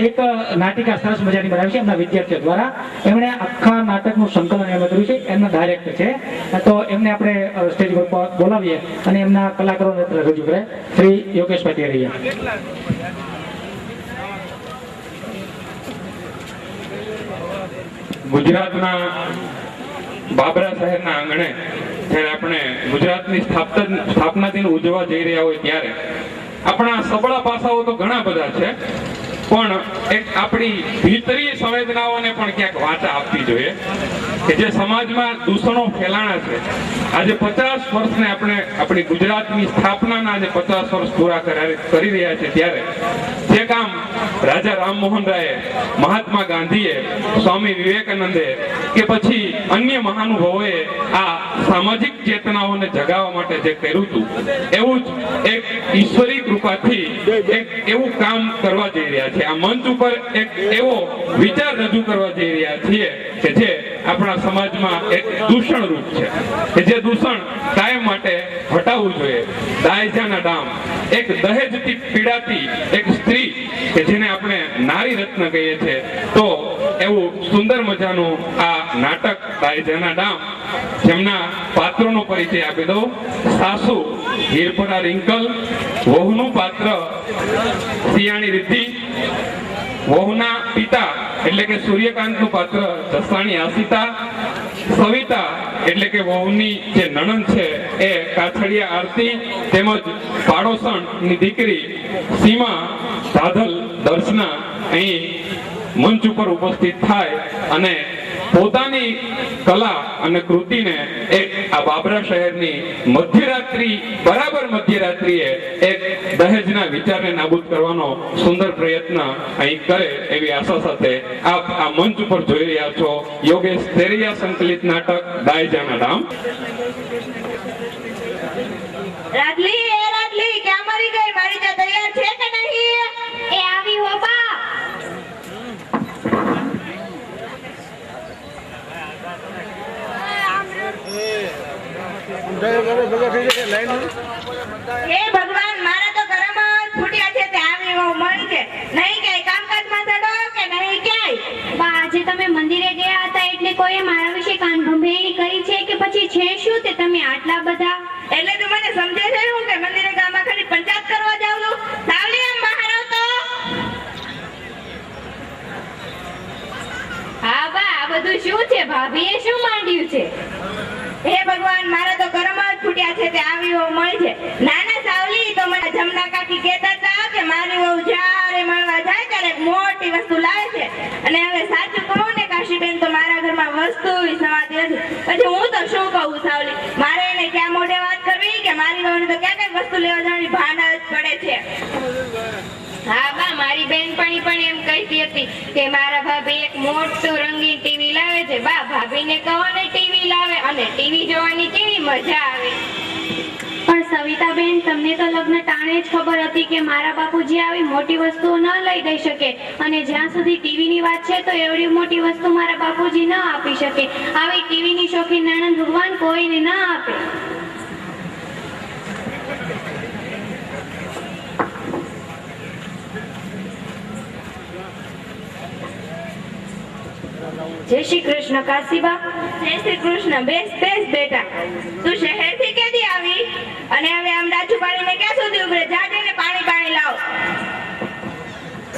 એક નાટિકા સરસ મજાની બનાવી છે એમના વિદ્યાર્થીઓ દ્વારા. એમણે આખા નાટકનું સંકલન એમણે કર્યું છે. એમના ડાયરેક્ટર છે. તો એમને આપણે સ્ટેજ પર બોલાવીએ અને એમના કલાકારોને રજૂ કરે. શ્રી યોગેશભાઈ તેરૈયા ગુજરાતના બાબરા શહેરના આંગણે જ્યારે આપણે ગુજરાતની સ્થાપના દિન ઉજવવા જઈ રહ્યા હોય ત્યારે આપણા સબળા પાસાઓ તો ઘણા બધા છે. પણ એક આપણી ભીતરી સંવેદનાઓને પણ ક્યાંક વાચા આપવી જોઈએ. કે જે સમાજમાં દૂષણો ફેલાણા છે. આજે પચાસ વર્ષને આપણે આપણી ગુજરાતની સ્થાપનાના આજે પચાસ વર્ષ પૂરા કરા- રહ્યા છે ત્યારે. જે કામ રાજા રામમોહન રાયે મહાત્મા ગાંધીએ, સ્વામી વિવેકાનંદે કે પછી અન્ય મહાનુભાવોએ આ સામાજિક ચેતનાઓને જગાવવા માટે જે કર્યું હતું, એવું જ એક ઈશ્વરી કૃપાથી એક એવું કામ કરવા જઈ રહ્યા છે. આ મંચ ઉપર એક એવો વિચાર રજૂ કરવા જઈ રહ્યા છીએ કે જે આપણા સમાજમાં એક દૂષણ રૂપ છે. કે જે દૂષણ કાયમ માટે હટાવવું જોઈએ. દાયજાના ડામ. એક દહેજથી પીડાતી એક સ્ત્રી કે જેને આપણે નારી રત્ન કહીએ છીએ, તો એવું સુંદર મજાનું આ નાટક દાયજાના ડામ જેમના પાત્રોનો પરિચય આપી દઉં. સાસુ હીરપરા રિંકલ, વહુનું પાત્ર સિયાણી રિદ્ધિ, વહુના પિતા એટલે કે સૂર્યકાંતનું પાત્ર જસાણી આસિતા સવિતા એટલે કે વહુની જે નણંદ છે એ કાછડિયા આરતી તેમજ પાડોસણની દીકરી સીમા સાધલ દર્શના અહીં મંચ ઉપર ઉપસ્થિત થાય અને પોતાની કલા અને કૃતિને એક આ બાબરા શહેરની મધ્યરાત્રિ, બરાબર મધ્યરાત્રિએ એક દહેજના વિચારને નાબૂદ કરવાનો સુંદર પ્રયત્ન અહીં કરે એવી આશા સાથે આપ આ મંચ ઉપર જોઈ રહ્યા છો. યોગેશ તેરિયા સંકલિત નાટક દાયજાના ડામ રાજલી એ રાજલી ક્યાં મરી ગઈ? મારી ચા તૈયાર છે કે નહીં? એ આવી હો બા હે ભગવાન મારા તો ઘરમાં ફૂટ્યા છે તે આવી હો મળી છે. નહીં કે કામકાજમાં ચડો કે નહીં ક્યાંય. બા આજે તમે મંદિરે ગયા હતા એટલે કોઈએ મારા વિશે કાન ગંભીરી કરી છે કે પછી છે શું તે તમે આટલા બધા? એટલે તું મને સમજે છે હું કે મંદિરે ગામમાં ખાલી પંચાયત કરવા જાઉં છું સાવલી આમ બહાર આવતો. હા બા આ બધું શું છે? ભાભીએ શું માંડ્યું છે? હે ભગવાન, મારા તો ઘરમાં જ ફૂટ્યા છે, તે આવી વહુ મળી છે. નાના સાવલી, તો મને જમના કાકી કહેતા હતા કે મારી વહુ જ્યારે મળવા જાય ત્યારે મોટી વસ્તુ લાવે છે. અને હવે સાચું કહું ને, કાશીબેન, તો મારા ઘરમાં વસ્તુ સમાતી નથી. પછી હું તો શું કહું સાવલી? મારે એને ક્યાં મોઢે વાત કરવી કે મારી વહુને તો ક્યાં કઈ વસ્તુ લેવા જવાની ભાન જ પડે છે. હા, બા, મારી બેનપણી પણ એમ કહેતી હતી કે મારા ભાભી એક મોટું રંગીન ટીવી લાવે છે. બા, ભાભીને કહો ટીવી લાવે અને ટીવી જોવાની કેવી મજા આવે. પણ સવિતાબેન, તમને તો લગ્ન ટાણે જ ખબર હતી કે મારા બાપુજી આવી મોટી વસ્તુઓ ન લઈ દઈ શકે અને જ્યાં સુધી ટીવીની વાત છે તો એવડી મોટી વસ્તુ મારા બાપુજી ન આપી શકે. આવી ટીવીની શોખીન નાણાં ભગવાન કોઈને ન આપે. જય શ્રી કૃષ્ણ કાશીબા જય શ્રી કૃષ્ણ બેસ બેસ બેટા. તું શહેરથી કેદી આવી? અને હવે આમ ડાચું પાણીને ક્યાં સુધી ઉભરે? જા જઈને પાણી પાણી લાવ.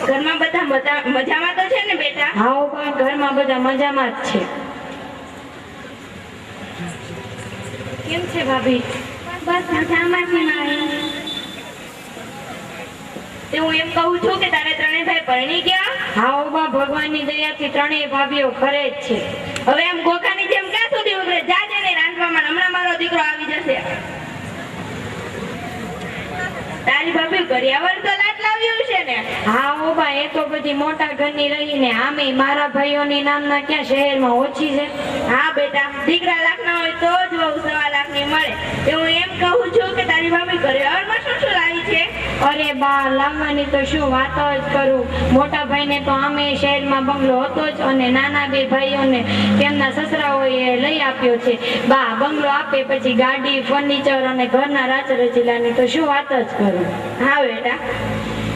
ઘરમાં બધા મજા- મજામાં તો છે ને બેટા? હા પણ ઘરમાં બધા મજામાં જ છે. કેમ છે ભાભી? બસ મજામાં છે મારી. તે હું એમ કહું છું કે તારે ત્રણેય ભાઈ પરણી ગયા. હા ભગવાનની દયાથી ત્રણેય ભાભીઓ ઘરે જ છે. હવે એમ ગોખાની જેમ ક્યાં સુધી ઉતરે? જા જઈને રાંધવામાં. હમણાં મારો દીકરો આવી જશે. તારી ભાભી કરિયાવર તો લાટ લાવ્યું છે ને? હા ઓ બા એ તો બધી મોટા ઘરની રહીને. આમે મારા ભાઈઓની નામના ક્યાં શહેરમાં ઓછી છે? હા, બેટા. દીકરા લાખના હોય તો જ વહુ સવા લાખની મળે. તે હું એમ કહું છું કે તારી ભાભી છે અરે બા લાવવાની તો શું વાત જ કરું? મોટા ભાઈને તો આમે શહેરમાં બંગલો હતો જ અને નાના બે ભાઈઓને તેમના સસરાઓએ લઈ આપ્યો છે. બા, બંગલો આપે પછી ગાડી ફર્નિચર અને ઘરના રાચરચીલા ની તો શું વાત જ કરું? હા બેટા.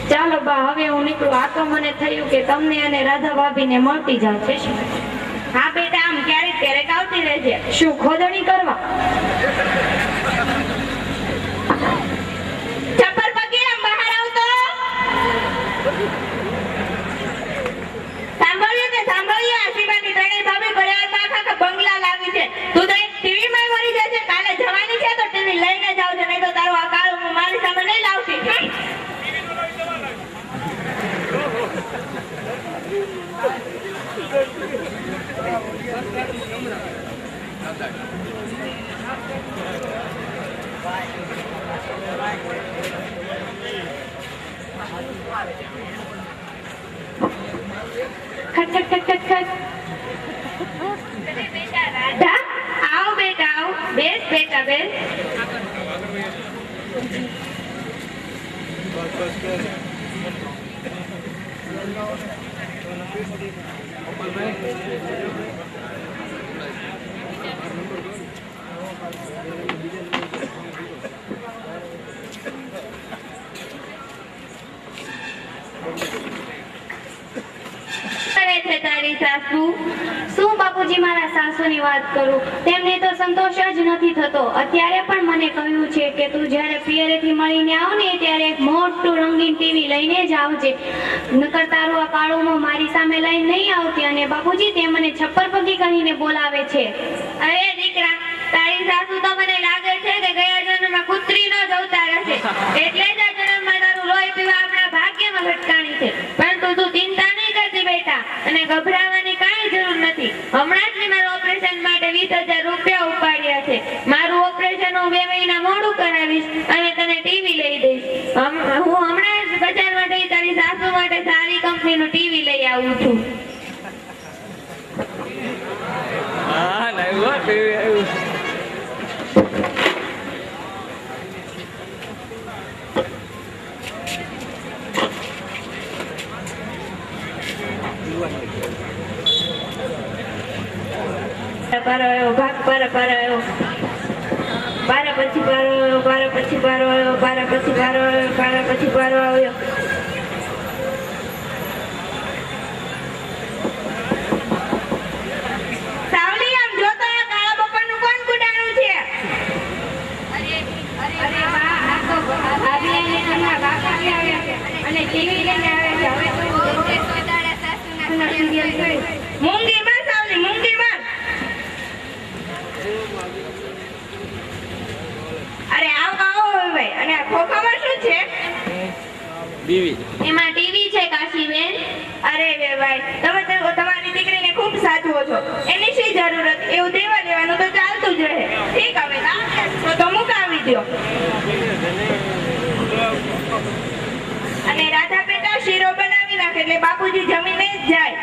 ચાલો બા, હવે હું નીકળું. આ તો મને થયું કે તમને અને રાધા ભાભીને મળતી જાવ છે. હા બેટા, આમ ક્યારેક ક્યારેક આવતી રહેજે. શું ખોદણી કરવા? Because સાસુ શું બાપુજી મારા સાસુની વાત કરું? તેમને તો સંતોષ જ નથી થતો. અત્યારે પણ મને કહ્યું છે કે તું જ્યારે પિયરેથી મળીને આવ ને ત્યારે એક મોટું રંગીન ટીવી લઈને જ આવજે. નકર તારું આ કાળું મારી સામે લઈને નહીં આવતી અને બાપુજી તે મને છપ્પર પગી કહીને બોલાવે છે. અરે દીકરા, તારી સાસુ તો મને લાગે છે કે ગયા જન્મમાં કૂતરીનો જ અવતાર હશે. એટલે જ આ જન્મમાં તારું લોહી પીવા આપણા ભાગ્યમાં ભટકાણી છે. પરંતુ તું ચિંતા અને ગભરાવાની કાંઈ જરૂર નથી. હમણાં જ મેં મારું ઓપરેશન માટે વીસ હજાર રૂપિયા ઉપાડ્યા છે. મારું ઓપરેશન હું બે મહિના મોડું કરાવીશ અને તને ટીવી લઈ દઈશ. હું હમણાં જ બજારમાં જઈ તારી સાસુ માટે સારી કંપનીનું ટીવી લઈ આવું છું હા લાવ્યો ટીવી આવ્યું પારો આવ્યો ભાગ પારા પારો આવ્યો પારા પછી પારો આવ્યો પારા પછી પારો આવ્યો પારા પછી પારો આવ્યો પારા પછી પારો આવ્યો સાવલી આમ જોતો આ કાળા બપોરનું કોણ ગુડાણું છે અરે બા આ તો ભાભી અને એમના બાપા આવ્યા છે અને ટીવી લઈને આવ્યા છે હવે તો સિરિયલ જોઈ મૂંગી માં સાવલી મૂંગી માં અરે આવ આવો હવે ભાઈ અને આ ખોખામાં શું છે બીવી. એમાં ટીવી છે કાશીબેન અરે વે ભાઈ, તમે તો તમારી દીકરીને ખૂબ સાચવો છો. એની શી જરૂર એવું દેવા લેવાનું તો ચાલતું જ રહે. ઠીક હવે ના તો મુકાવી દો અને રાધા બેટા શીરો બનાવી નાખે એટલે બાપુજી જમીને જ જાય.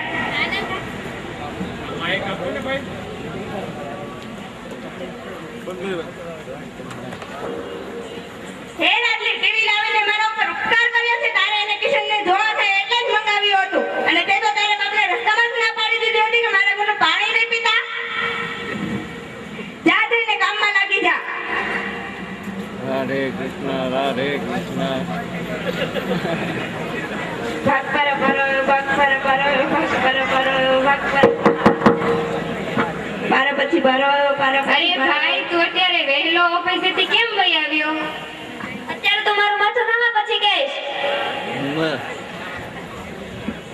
હે લાડલી ટીવી લાવીને મારા ઉપર ઉપકાર કર્યો છે તારે એને કિશનને જોવા થાય એટલે જ મંગાવ્યું હતું. અને તે તો તારે બાપને રસ્તામાં જ ના પાડી દીધી હતી કે મારે કોઈનું પાણી નહીં પીતા? જા જઈને કામમાં લાગી જા. રાધે કૃષ્ણ રાધે કૃષ્ણ. ભાગ પર પરો ભાગ પર પાર પછી ભરો પાર અરે ભાઈ તું અત્યારે વહેલો ઓફિસેથી કેમ વહી આવ્યો? અત્યારે તો મારું માથું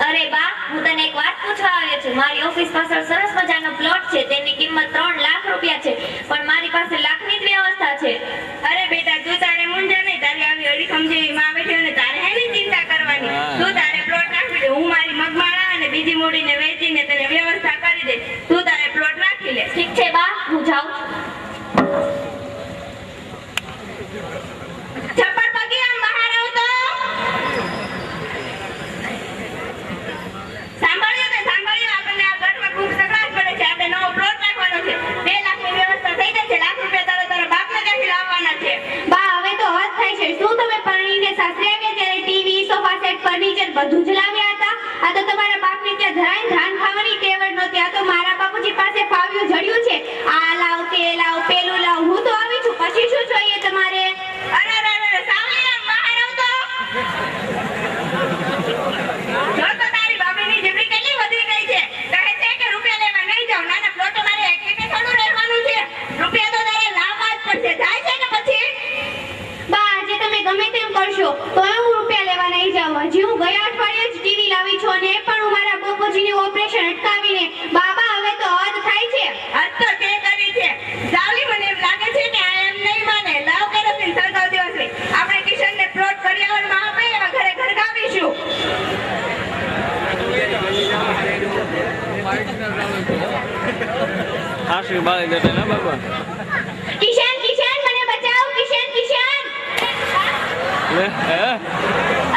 અરે બા હું તને એક વાત પૂછવા આવ્યો છું. મારી ઓફિસ પાછળ સરસ મજાનો પ્લોટ છે. તેની કિંમત ત્રણ લાખ રૂપિયા છે. પણ મારી પાસે લાખની જ વ્યવસ્થા છે. અરે બેટા તું તારે મૂંઝા નહીં. તારી આવી અડીખમ જેવી માં બેઠી અને તારે હેની ચિંતા કરવાની. તું તારે પ્લોટ રાખી દે. હું મારી મગમાળા અને બીજી મૂડીને વેચીને તને વ્યવસ્થા કરી દે તું તારે પ્લોટ રાખી લે. ઠીક છે બા હું જાઉં છું ચપ્પલ પગે આમ બહાર આવતો સાંભળ્યું ને સાંભળ્યું આપણને આ ઘરમાં ખૂબ સગડાટ પડે છે. આપણે નવો પ્લોટ છે. બે લાખની વ્યવસ્થા થઈ જશે લાખ રૂપિયા તારે બાપને ત્યાંથી લાવવાના છે. બા, હવે તો હદ થાય છે. શું તમે પરણીને સાસરે આવ્યા ત્યારે ટીવી સોફા સેટ બધું જ લાવ્યા હતા? આ તો તમારા બાપને ત્યાં જરાય ધાન ખાવાની ટેવ જ તો મારા બાપુજી પાસે ફાવ્યું, જડ્યું છે. આ લાવ, તે લાવ, પેલું લાવ. હું તો આવી છું. પછી શું જોઈએ તમારે? રાશિ બાળી દેતા ના બાબા કિશન કિશન મને બચાવ કિશન કિશન. લે હે?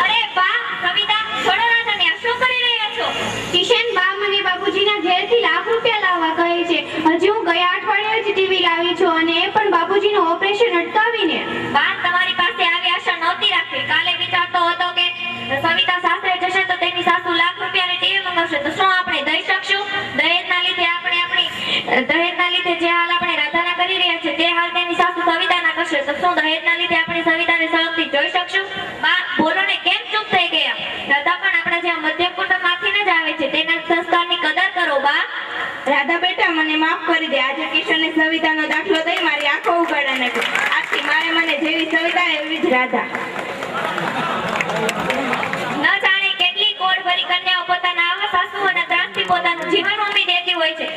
અરે બા કવિતા છોડો ના તમે શું કરી રહ્યા છો? કિશન બા મને બાબુજીના ઘેરથી લાખ રૂપિયા લાવવા કહે છે. હજી હું ગયા અઠવાડિયે જ ટીવી લાવી છું અને એ પણ બાબુજીનું ઓપરેશન અટકાવીને. બા તમારી પાસે આવી આશા નહોતી રાખી. કાલે વિચારતો હતો કે સવિતા સાસરે રૂપિયાની ટીવી તો શું આપણે દઈ શકશું. દહેજના લીધે આપણે આપણી દહેજના લીધે જે હાલ આપણે રાધાના કરી રહ્યા છે તે હાલ તેની સાસુ સવિતાના કરશે. તો શું દહેજના લીધે આપણે સવિતાને સળગતી જોઈ શકશું. બા બોલો ને કેમ ચૂપ થઈ ગયા? રાધા પણ આપણા જેવા મધ્યમ કુટુંબમાંથી જ આવે છે. તેના સંસ્કારની કદર કરો બા. રાધા બેટા મને માફ કરી દે. આજે કિશને સવિતાનો દાખલો દઈ મારી આંખો ઉગાડા નાખી આજથી મારે મને જેવી સવિતા એવી જ રાધા. ન જાણે કેટલી કોડ ભરી કન્યાઓ પોતાના ત્રાસથી પોતાનું જીવન હોમી દેતી હોય છે.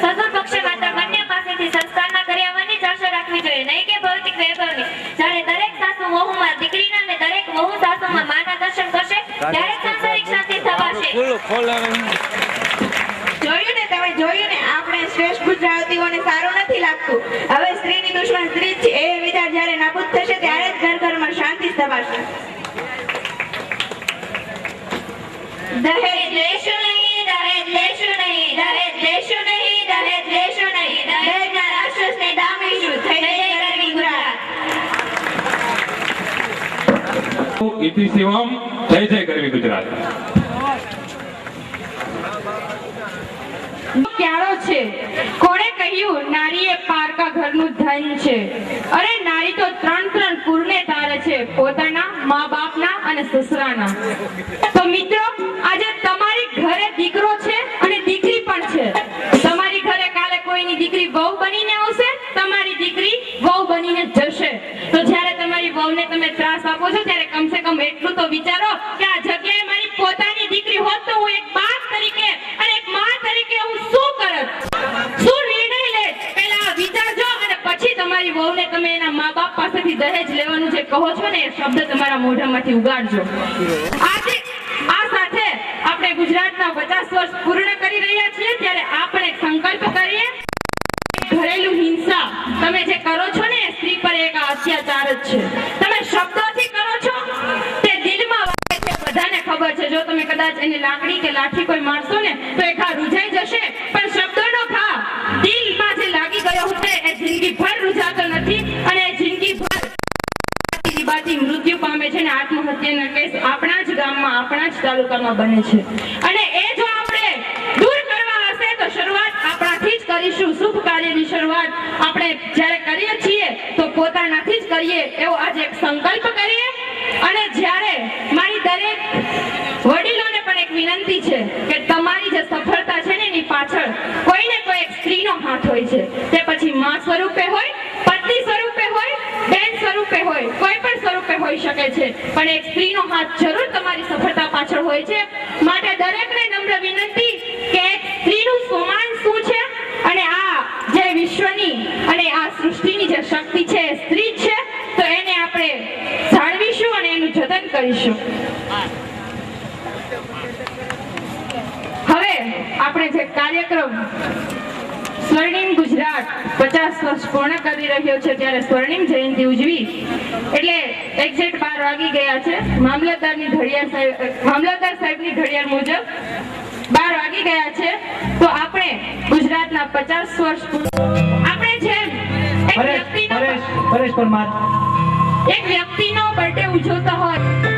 સસુર પક્ષે માત્ર બંને પાસેથી સંસ્કારના કર્યાવરની જ આશા રાખવી જોઈએ. નહીં કે ભૌતિક વૈભવની. જ્યારે દરેક સાસુ વહુમાં દીકરીના અને દરેક વહુ સાસુમાં માના દર્શન કરશે ત્યારે સાંસારિક શાંતિ થવાશે. જોયું ને તમે જોયું ને? આપણે શ્રેષ્ઠ ગુજરાતીઓને સારું નથી લાગતું. હવે સ્ત્રીની દુશ્મન સ્ત્રી છે. એ વિચાર જ્યારે નાબૂદ થશે ત્યારે જ ઘર ઘરમાં શાંતિ સ્થપાશે દહેજ લેશું નહીં. દહેજ લેશું નહીં દહેજ લેશું નહીં દહેજ લેશું નહીં દહેજના રાક્ષસને ડામીશું થઈ જય ગરવી ગુજરાત. ઇતિ શિવમ જય જય કરવી ગુજરાત. ક્યારો છે. કોણે કહ્યું નારી એ પારકા ઘરનું ધન છે. અરે નારી તો ત્રણ ત્રણ તારે છે. પોતાના મા બાપના અને સસરાના. તો મિત્રો આજે તમારી ઘરે દીકરો છે? બનીને જશે. તો જ્યારે તમારી વહુને તમે ત્રાસ આપો છો, ત્યારે કમસે કમ એટલું તો વિચારો કે આ જગ્યાએ મારી પોતાની દીકરી હોત તો હું એક બાપ તરીકે અને એક માં તરીકે હું શું કરત? શું નિર્ણય લે? પહેલા વિચારજો અને પછી તમારી વહુને તમે એના મા બાપ પાસેથી દહેજ લેવાનું જે કહો છો ને, એ શબ્દ તમારા મોઢામાંથી ઉગાડજો. આજે આ સાથે આપણે ગુજરાતના પચાસ વર્ષ પૂર્ણ કરી રહ્યા છીએ, ત્યારે આપણે સંકલ્પ કરીએ. ઘરેલુ હિંસા તમે જે કરો છો ને સ્ત્રી પર એક અત્યાચાર જ છે. તમે શબ્દોથી કરો છો, તે દિલમાં વાગે છે. બધાને ખબર છે, જો તમે કદાચ એને લાકડી કે લાઠી કોઈ મારશો ને, તો એ ઘા રૂજાઈ જશે. પણ શબ્દોનો ઘા દિલમાં જે લાગી ગયો હશે, એ જિંદગી ભર રૂજાતો નથી અને એ જિંદગીભર બાતી મૃત્યુ પામે છે ને, આત્મહત્યાના કેસ આપણા જ ગામમાં, આપણા જ તાલુકામાં બને છે અને એ જો આપણે દૂર કરવા હશે તો શરૂઆત આપણાથી જ કરીશું શુભ કાર્યની શરૂઆત આપણે જ્યારે કરીએ છીએ તો પોતાનાથી જ કરીએ એવો આજે એક સંકલ્પ કરીએ અને જ્યારે મારી દરેક વડીલોને પણ એક વિનંતી છે કે તમારી જે સફળતા છે ને એની પાછળ કોઈને કોઈ એક સ્ત્રીનો હાથ હોય છે તે પછી માં સ્વરૂપે હોય પત્ની સ્વરૂપે હોય બેન સ્વરૂપે હોય કોઈ પણ સ્વરૂપે હોઈ શકે છે પણ એક સ્ત્રીનો હાથ જરૂર તમારી સફળતા પાછળ હોય છે માટે દરેકને નમ્ર વિનંતી કે એક સ્ત્રીનું સ્વમાન શું છે અને આ જે વિશ્વની અને આ સૃષ્ટિની જે શક્તિ છે એ સ્ત્રી જ છે તો એને આપણે જાળવીશું અને એનું જતન કરીશું. હવે આપણે જે કાર્યક્રમ સ્વર્ણિમ ગુજરાત પચાસ વર્ષ પૂર્ણ કરી રહ્યો છે ત્યારે સ્વર્ણિમ જયંતિ ઉજવી. એટલે એક્ઝેક્ટ બાર વાગી ગયા છે. મામલતદારની ઘડિયાળ સાહેબ મામલતદાર સાહેબની ઘડિયાળ મુજબ બાર વાગી ગયા છે. તો આપણે ગુજરાતના પચાસ વર્ષ આપણે જેમ એક વ્યક્તિનો એક વ્યક્તિનો બર્થડે ઉજવતા હોય.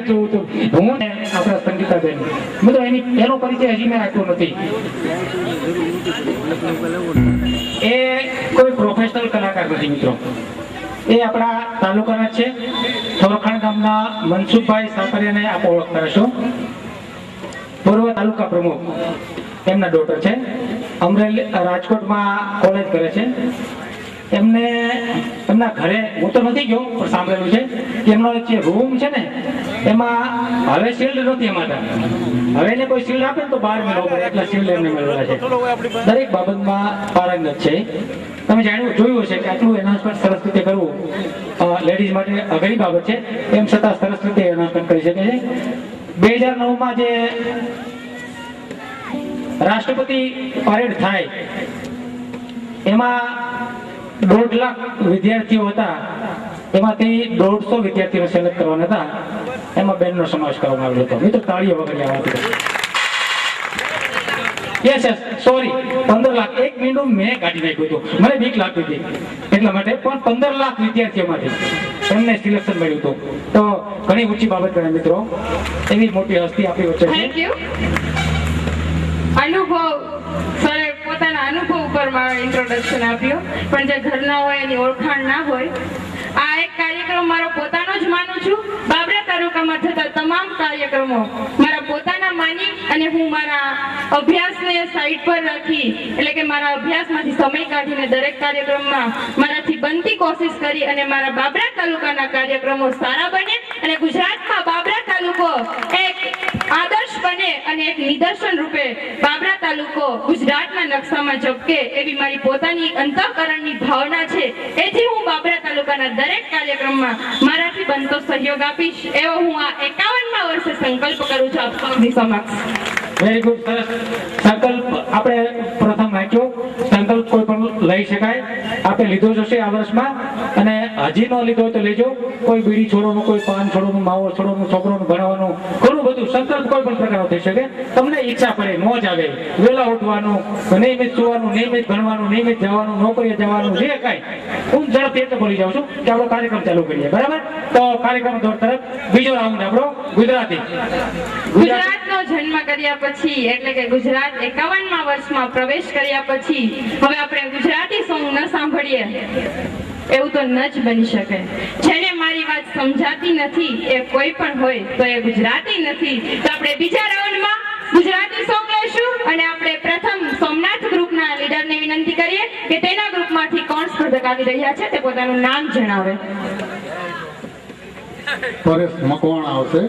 મારે જોવું હતું. હું ને આપણા સંગીતાબેન. મિત્રો એની, એનો પરિચય હજી મેં આપ્યો નથી. એ કોઈ પ્રોફેશનલ કલાકાર નથી, મિત્રો. એ આપણા તાલુકાના છે. થોરખાણ ગામના મનસુખભાઈ સાકરિયાને આપ ઓળખતા હશો. પૂર્વ તાલુકા પ્રમુખ. એમના ડોટર છે. અમરેલી રાજકોટમાં કોલેજ કરે છે. એમને, એમના ઘરે, હું તો નથી ગયો, પણ સાંભળેલું છે કે એમનો જે રૂમ છે ને, એમાં હવે શિલ્ડ નથી અમારા હવે એને કોઈ શિલ્ડ આપે ને તો બાર મેળવો પડે એટલે શિલ્ડ એમને મેળવેલા છે. દરેક બાબતમાં પારંગત છે. તમે જાણ્યું, જોયું હશે કે આટલું એનાઉન્સમેન્ટ સરસ રીતે કરવું લેડીઝ માટે અઘરી બાબત છે. એમ છતાં સરસ રીતે એનાઉન્સમેન્ટ કરી શકે છે. બે હજાર નવમાં જે રાષ્ટ્રપતિ પરેડ થાય, એમાં દોઢ લાખ વિદ્યાર્થીઓ હતા. એમાંથી દોઢસો વિદ્યાર્થીઓ સિલેક્ટ કરવાના હતા. એમાં બેનનો સમાવેશ કરવામાં આવ્યો હતો. મિત્રો, તાળીઓ વગર આ યસ યસ સોરી પંદર લાખ. એક મિનિટ મેં કાઢી નાખ્યું હતું. મને બીક લાગતી હતી. એટલા માટે પણ પંદર લાખ વિદ્યાર્થીઓમાંથી એમને સિલેક્શન મળ્યું હતું. તો ઘણી ઊંચી બાબત ગણાય, મિત્રો. એવી મોટી હસ્તી આપણી વચ્ચે છે. અનુભવ અનુભવ ઉપર મારો ઇન્ટ્રોડક્શન આપ્યું. પણ જે ઘરના હોય એની ઓળખાણ ના હોય, આ એક કાર્યક્રમ મારો પોતાનો જ માનું છું. બાબરા તાલુકામાં થતા તમામ કાર્યક્રમો મારા પોતાના માની અને હું મારા અભ્યાસને સાઈડ પર રાખી, એટલે કે મારા અભ્યાસમાંથી સમય કાઢીને દરેક કાર્યક્રમમાં મારાથી બનતી કોશિશ કરી અને મારા બાબરા તાલુકાના કાર્યક્રમો સારા બને અને ગુજરાતમાં બાબરા તાલુકો એક આદર્શ બને અને એક નિદર્શન રૂપે બાબરા તાલુકો ગુજરાતના નકશામાં ઝબકે એવી મારી પોતાની અંતઃકરણની ભાવના છે. એથી હું બાબરા તાલુકાના દરેક કાર્યક્રમમાં મારાથી બનતો સહયોગ આપીશ. એવો હું આ એકાવનમાં વર્ષે સંકલ્પ કરું છું. આપ સમક્ષ. વેરી ગુડ સરસ. સંકલ્પ આપણે પ્રથમ વાંચ્યો. સંકલ્પ કોઈ પણ લઈ શકાય. આપણે લીધો જ હશે આ વર્ષમાં અને હજી ન લીધો તો લેજો. કોઈ બીડી છોડોનું કોઈ પાન છોડોનું માવો છોડોનું છોકરોનું ભણાવવાનું ઘણું બધું સંકલ્પ કોઈ પણ પ્રકારનો થઈ શકે. તમને ઈચ્છા પડે, મોજ આવે, વેલા ઉઠવાનું, નિયમિત સુવાનું, નિયમિત ભણવાનું, નિયમિત જવાનું, નોકરીએ જવાનું, જે કાંઈ. હું ઝડપથી એટલે બોલી જાઉં છું કે આપણો કાર્યક્રમ ચાલુ કરીએ, બરાબર? તો કાર્યક્રમ દોર તરફ, બીજો રાઉન્ડ આપણો ગુજરાતી ગુજરાતી. ગુજરાતનો જન્મ કર્યા પછી, એટલે કે ગુજરાત એકાવનમાં વર્ષમાં પ્રવેશ કર્યા પછી, હવે આપણે ગુજરાતી સોંગ ન સાંભળીએ. એવું તો ન જ બની શકે. જેને મારી વાત સમજાતી નથી એ કોઈ પણ હોય તો એ ગુજરાતી નથી. તો આપણે બીજા રાઉન્ડમાં ગુજરાતી સોંગ લઈશું અને આપણે પ્રથમ સોમનાથ ગ્રુપના લીડરને વિનંતી કરીએ કે તેના ગ્રુપમાંથી કોણ સ્પર્ધક આવી રહ્યા છે તે પોતાનું નામ જણાવે. પરેશ મકવાણ આવશે.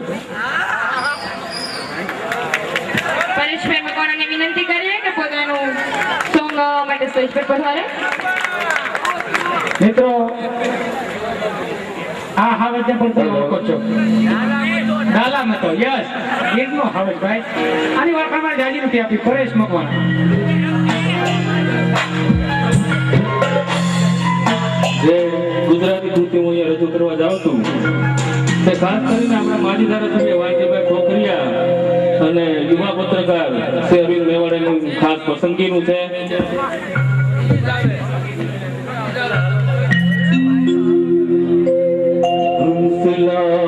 પરેશભાઈ મકવાણાને વિનંતી કરીએ કે પોતાનું સોંગ માટે સ્ટેજ પર પધારે. મિત્રો, આ હાવજને પણ તમે ઓળખો છો. ડાલામાં મતો યસ, ગીરનો હાવજ ભાઈ. આની વાત વાર્તામાં જાજી નથી આપી, પરેશ મકવાણા. જે ગુજરાતી કૃતિ હું અહીંયા રજૂ કરવા જાઉં છું, તે ખાસ કરીને આપણા માજી ધારાસભ્ય વાલજીભાઈ ખોખરિયા અને યુવા પત્રકાર શ્રી અરવિંદ મેવાડાની ખાસ પસંદગીનું છે. love.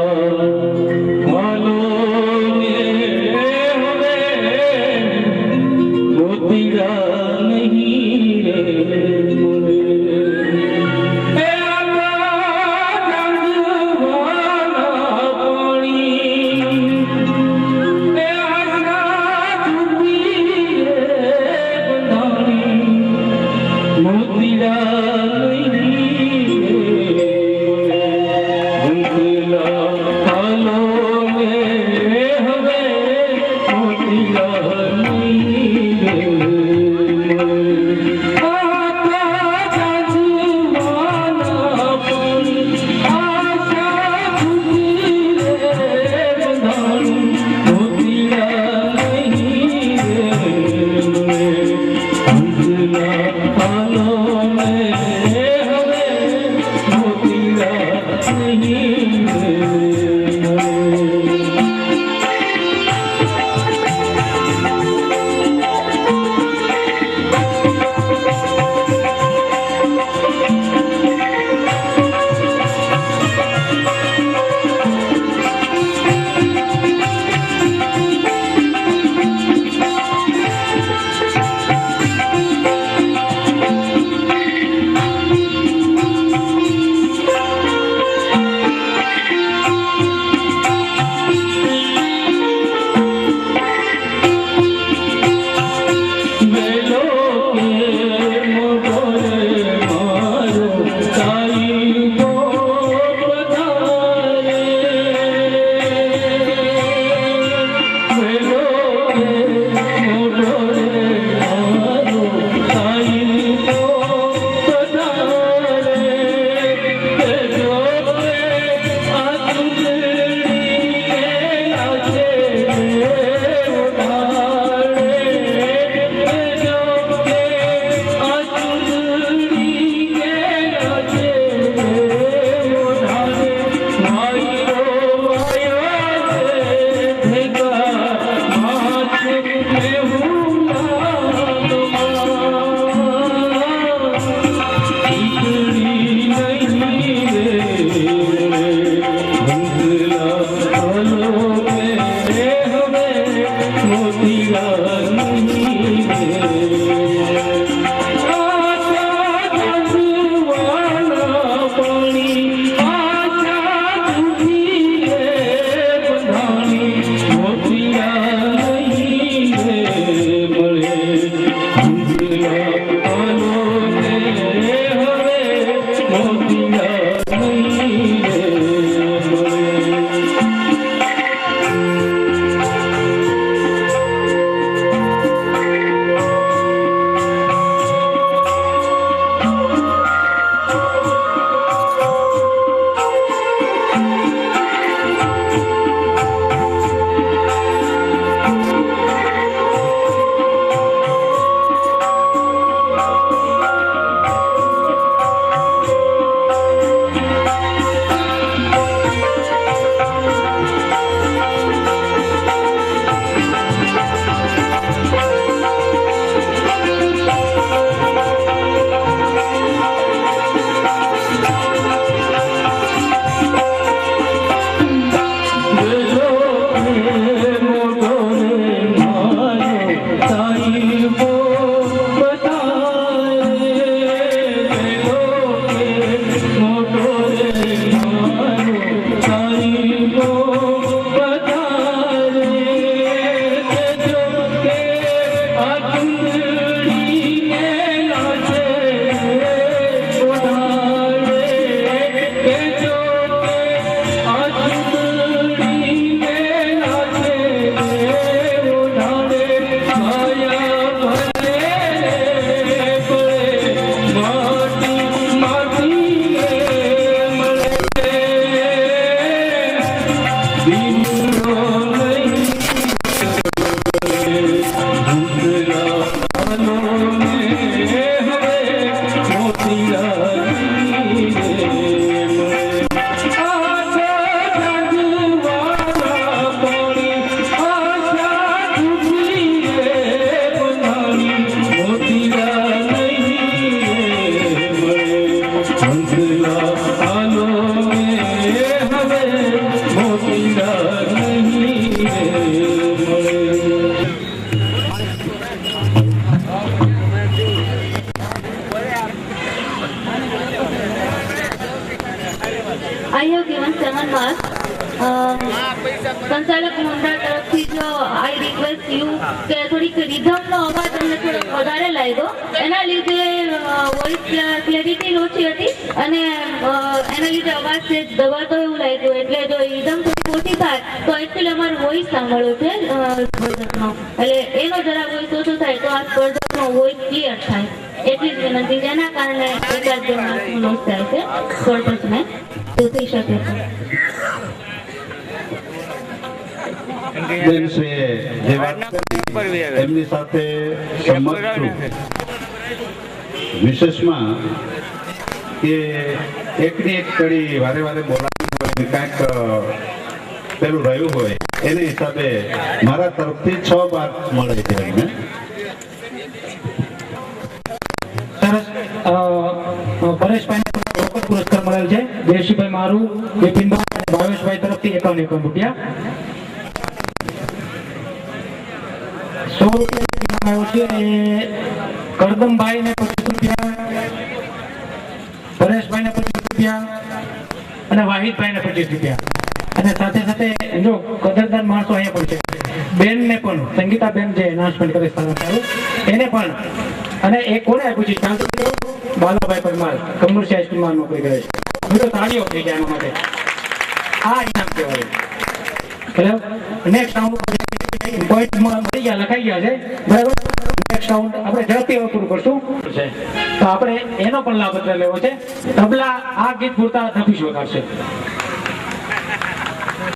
Amen. સંચાલક મંડળ તરફથી જો આઈ રિક્વેસ્ટ યુ કે થોડીક રિધમનો અવાજ તમને થોડોક વધારે લાગ્યો. એના લીધે વોઇસ ક્લેરિટી ઓછી હતી અને એના લીધે અવાજ છે દબાતો એવું લાગ્યું. એટલે જો રિધમ થોડી ઓછી થાય, તો એકચ્યુઅલી અમારું વોઇસ સાંભળ્યો છે સ્પર્ધકનો. એટલે એનો જરા વોઇસ ઓછો થાય તો આ સ્પર્ધકનો વોઇસ ક્લિયર થાય. એટલી જ વિનંતી જેના કારણે એકાદ જણા લોસ થાય છે સ્પર્ધકને. તો થઈ શકે. છે જે વાત કરી એમની સાથે સંમત છું. વિશેષમાં કે એકની એક કડી વારે વારે બોલાવી હોય કાંઈક પેલું રહ્યું હોય એને હિસાબે મારા તરફથી છ વાત મળે છે એમને. અ, રોકડ પુરસ્કાર મળેલ છે. દેશીભાઈ મારું બિપિનભાઈ અને ભાવેશભાઈ તરફથી એકાવન એકાવન રૂપિયા. સો રૂપિયા ઇનામ આવ્યો ને પચીસ રૂપિયા પરેશભાઈ ને પચીસ રૂપિયા અને વાહિદભાઈ ને પચીસ રૂપિયા. અને સાથે સાથે જો કદરદાન માણસો અહીંયા પણ છે. બેન ને પણ સંગીતા બેન જે એનાઉન્સમેન્ટ કરે એને પણ. અને એ કોને આપ્યું છે? શાંતિ? બાલાભાઈ પરમાર કમર્શિયલ હાઈસ્કૂલમાં નોકરી કરે છે. તો તાળીઓ થઈ જાય એના માટે. આ ઇનામ કહેવાય. બરાબર નેક્સ્ટ રાઉન્ડ પોઈન્ટ મળી ગયા લખાઈ ગયા છે. બરાબર? નેક્સ્ટ રાઉન્ડ આપણે ઝડપી હવે પૂરું કરશું. છે. તો આપણે એનો પણ લાભ લેવો છે. તબલા આ ગીત પૂરતા થપી શકાશે